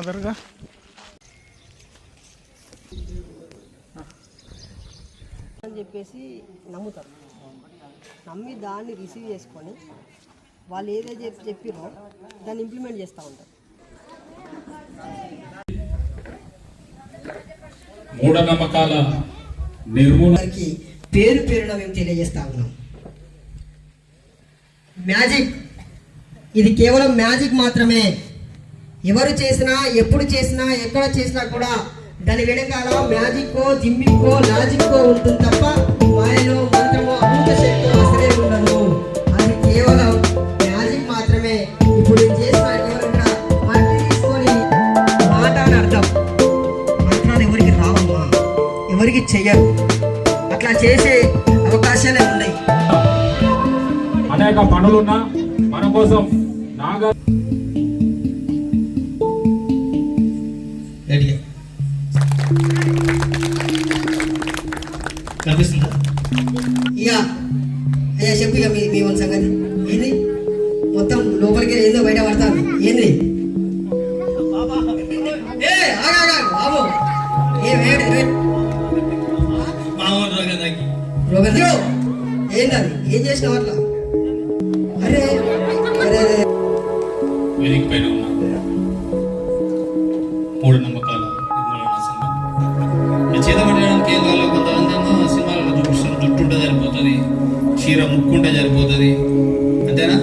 అదరుగా అని చెప్పేసి నమ్ముతారు. నమ్మి దాన్ని రిసీవ్ చేసుకొని వాళ్ళు ఏదైతే చెప్పి చెప్పిరో దాన్ని ఇంప్లిమెంట్ చేస్తూ ఉంటారు. మూఢనమ్మకాల నిర్మూలన వారికి పేరు పేరున మేము తెలియజేస్తా ఉన్నాం. మ్యాజిక్. ఇది కేవలం మ్యాజిక్ మాత్రమే. ఎవరు చేసినా ఎప్పుడు చేసినా ఎక్కడ చేసినా కూడా దాని వెనకాల మ్యాజిక్కో జిమ్మిక్కో లాజిక్కో ఉంటుంది తప్ప మాయలో మంత్రమో అమృత శక్తో అసలే ఉండదు. అది కేవలం మ్యాజిక్ మాత్రమే. ఇప్పుడు నేను చేసిన తీసుకొని మాట అని అర్థం. మంత్రాలు ఎవరికి రావమ్మా? ఎవరికి చెయ్యరు? అట్లా చేసే అవకాశాలే ఉన్నాయి. అనేక పనులున్నా మన కోసం కనిపిస్తుందా? ఇక అయ్యా చెప్పు ఇక మీ మీ వాళ్ళ సంగతి. ఏంది? మొత్తం లోపలికి ఏందో బయట పడుతుంది ఏంది? ఏ ఆగు, బాబు. ఏ అది ఏం. చేసినావు అట్లా? అరే అరే వేదిక పైన ఉన్న. మూడు నమ్మకాల నిర్మూలన సంఘం. ఏం సరిపోతుంది చీర ముక్కుంటే సరిపోతుంది అంతేనా?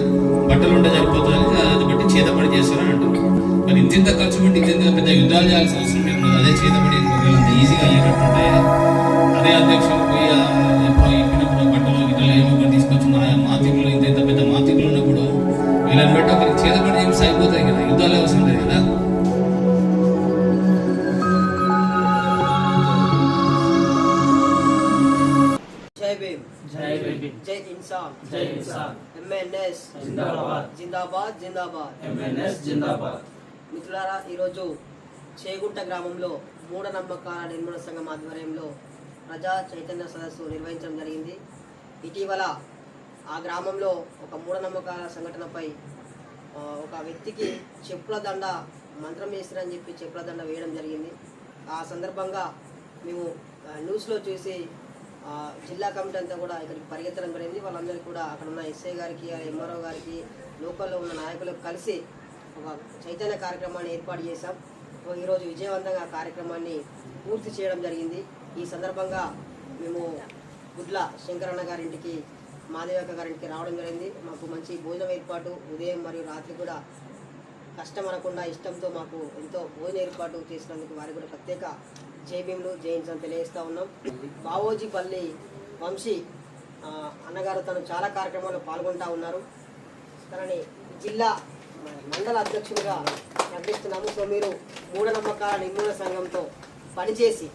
బట్టలు ఉంటే సరిపోతుంది అని అది బట్టి చేతబడి చేస్తారని అంటారు. మరి ఇంత ఖర్చు పెట్టి ఇంత పెద్ద యుద్ధాలు చేయాల్సిన అవసరం లేదు అదే చేతబడి అంత ఈజీగా అయ్యేటట్టుంటే అదే అధ్యక్షులు పోయి ఇన్సాన్ జై ఇన్సాన్ ఎంఎన్ఎస్ జిందాబాద్ జిందాబాద్ జిందాబాద్ ఎంఎన్ఎస్ జిందాబాద్ మిత్రులారా ఈరోజు చేగుంట గ్రామంలో మూఢనమ్మకాల నిర్మూలన సంఘం ఆధ్వర్యంలో ప్రజా చైతన్య సదస్సు నిర్వహించడం జరిగింది. ఇటీవల ఆ గ్రామంలో ఒక మూఢనమ్మకాల సంఘటనపై ఒక వ్యక్తికి చెప్పుల దండ మంత్రం వేస్తారని చెప్పి చెప్పుల దండ వేయడం జరిగింది. ఆ సందర్భంగా మేము న్యూస్లో చూసి జిల్లా కమిటీ అంతా కూడా ఇక్కడికి పరిగెత్తడం జరిగింది. వాళ్ళందరికీ కూడా అక్కడ ఉన్న ఎస్ఐ గారికి ఎంఆర్ఓ గారికి లోకల్లో ఉన్న నాయకులకు కలిసి ఒక చైతన్య కార్యక్రమాన్ని ఏర్పాటు చేశాం. ఈరోజు విజయవంతంగా కార్యక్రమాన్ని పూర్తి చేయడం జరిగింది. ఈ సందర్భంగా మేము గుడ్ల శంకరన్న గారింటికి మాదేవక్క గారింటికి రావడం జరిగింది. మాకు మంచి భోజనం ఏర్పాటు ఉదయం మరియు రాత్రి కూడా కష్టం అనకుండా ఇష్టంతో మాకు ఎంతో భోజన ఏర్పాటు చేసినందుకు వారికి కూడా ప్రత్యేక జైభీములు జైన్స్ అని తెలియజేస్తూ ఉన్నాం. బావోజీపల్లి వంశీ అన్నగారు తను చాలా కార్యక్రమాల్లో పాల్గొంటూ ఉన్నారు. తనని జిల్లా మండల అధ్యక్షులుగా ప్రకటిస్తున్నాము సో మీరు మూఢనమ్మకాల నిర్మూలన సంఘంతో పనిచేసి